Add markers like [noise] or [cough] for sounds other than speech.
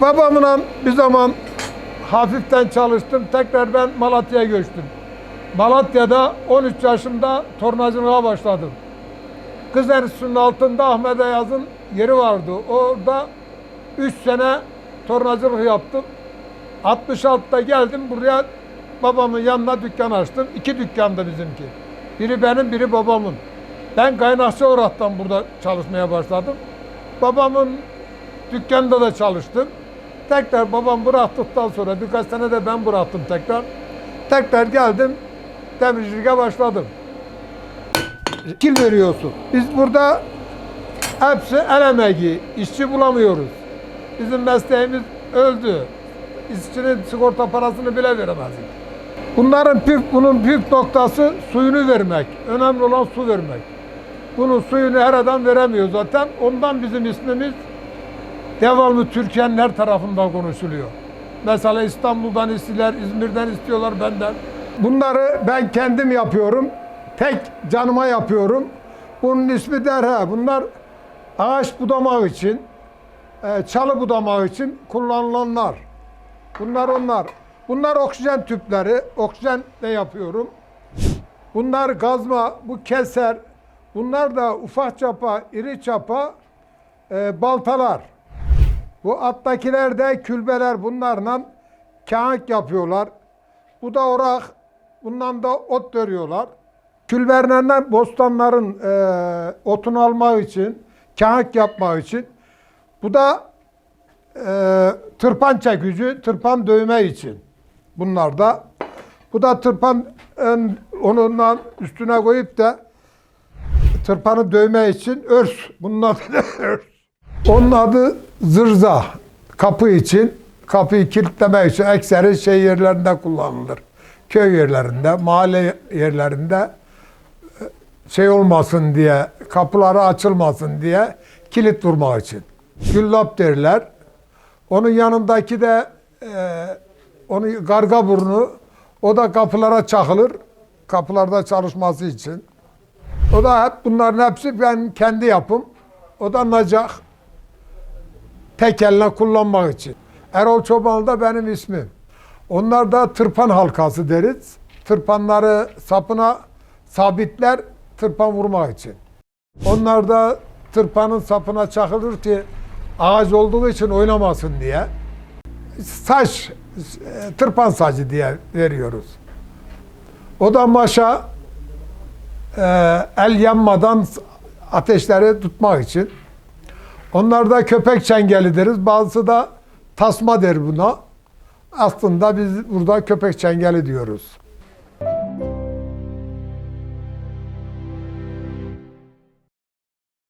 Babamla bir zaman hafiften çalıştım. Tekrar ben Malatya'ya göçtüm. Malatya'da 13 yaşımda tornacılığa başladım. Kız Enstitüsü'nün altında Ahmet Ayaz'ın yeri vardı. Orada 3 sene tornacılık yaptım. 66'da geldim buraya babamın yanına dükkan açtım. İki dükkandı bizimki. Biri benim, biri babamın. Ben kaynakçı olaraktan burada çalışmaya başladım. Babamın dükkanında da çalıştım. Tekrar babam bıraktıktan sonra birkaç sene de ben bıraktım tekrar. Tekrar geldim, demircilik'e başladım. Kil veriyorsun. Biz burada hepsi el emeği, işçi bulamıyoruz. Bizim mesleğimiz öldü. İşçinin sigorta parasını bile veremezdik. Bunların püf, bunun püf noktası suyunu vermek. Önemli olan su vermek. Bunun suyunu her adam veremiyor zaten. Ondan bizim ismimiz devamlı Türkiye'nin her tarafında konuşuluyor. Mesela İstanbul'dan istiyorlar, İzmir'den istiyorlar benden. Bunları ben kendim yapıyorum. Tek canıma yapıyorum. Bunun ismi derha. Bunlar ağaç budamağı için, e, çalı budamağı için kullanılanlar. Bunlar onlar. Bunlar oksijen tüpleri. Oksijen de yapıyorum. Bunlar gazma, bu keser. Bunlar da ufak çapa, iri çapa e, baltalar. Bu alttakiler de külbeler bunlarla kağıt yapıyorlar. Bu da orak. Bundan da ot dörüyorlar. Külberlerden bostanların e, otunu almak için, kağıt yapmak için. Bu da e, tırpan çekici, tırpan dövme için. Bunlar da. Bu da tırpan en, onunla üstüne koyup da tırpanı dövme için örs. Bunun adı [laughs] örs. Onun adı zırza. Kapı için, kapıyı kilitlemek için ekseri şey yerlerinde kullanılır. Köy yerlerinde, mahalle yerlerinde şey olmasın diye, kapıları açılmasın diye kilit vurmak için. Güllap derler. Onun yanındaki de e, onu garga burnu, o da kapılara çakılır. Kapılarda çalışması için. O da hep bunların hepsi ben kendi yapım. O da nacak. Tek elle kullanmak için. Erol Çoban da benim ismim. Onlar da tırpan halkası deriz. Tırpanları sapına sabitler tırpan vurmak için. Onlar da tırpanın sapına çakılır ki ağaç olduğu için oynamasın diye. Saç, e, tırpan sacı diye veriyoruz. O da maşa e, el yanmadan ateşleri tutmak için. Onlar da köpek çengeli deriz. Bazısı da tasma der buna. Aslında biz burada köpek çengeli diyoruz.